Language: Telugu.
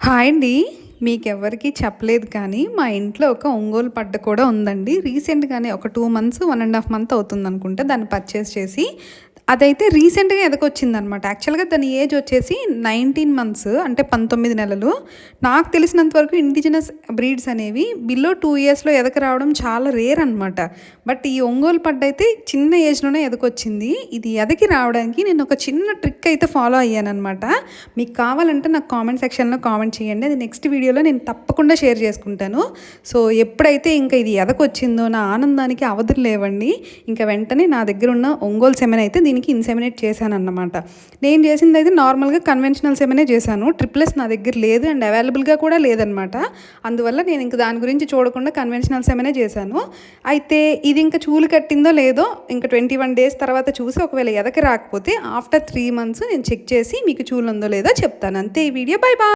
హాయ్ అండి. మీకెవ్వరికీ చెప్పలేదు కానీ మా ఇంట్లో ఒక ఒంగోలు పడ్డ కూడా ఉందండి. రీసెంట్గానే ఒక two months one and half month అవుతుంది అనుకుంటే దాన్ని పర్చేస్ చేసి అదైతే రీసెంట్గా ఎదకొచ్చిందనమాట యాక్చువల్గా దాని ఏజ్ వచ్చేసి నైన్టీన్ మంత్స్ అంటే పంతొమ్మిది నెలలు. నాకు తెలిసినంత వరకు ఇండిజినస్ బ్రీడ్స్ అనేవి బిలో టూ ఇయర్స్లో ఎదక రావడం చాలా రేర్ అనమాట. బట్ ఈ ఒంగోలు పడ్డ అయితే చిన్న ఏజ్లోనే ఎదకొచ్చింది ఇది ఎదకి రావడానికి నేను ఒక చిన్న ట్రిక్ అయితే ఫాలో అయ్యానమాట మీకు కావాలంటే నాకు కామెంట్ సెక్షన్లో కామెంట్ చేయండి. అది నెక్స్ట్ వీడియోలో నేను తప్పకుండా షేర్ చేసుకుంటాను. సో ఎప్పుడైతే ఇంకా ఇది ఎదకొచ్చిందో నా ఆనందానికి అవధులు లేవండి. ఇంకా వెంటనే నా దగ్గర ఉన్న ఒంగోలు సెమెన్ అయితే దీనికి ఇన్సెమినేట్ చేశాను అన్నమాట నేను చేసింది అయితే నార్మల్గా కన్వెన్షనల్ సెమెనే చేశాను. ట్రిప్లెస్ నా దగ్గర లేదు అండ్ అవైలబుల్గా కూడా లేదనమాట అందువల్ల నేను ఇంక దాని గురించి చూడకుండా కన్వెన్షనల్ సెమెనే చేశాను. అయితే ఇది ఇంకా చూలు కట్టిందో లేదో ఇంకా ట్వంటీ వన్ డేస్ తర్వాత చూసి ఒకవేళ ఎదకి రాకపోతే ఆఫ్టర్ త్రీ మంత్స్ నేను చెక్ చేసి మీకు చూలు ఉందో లేదో చెప్తాను. అంతే ఈ వీడియో. Bye bye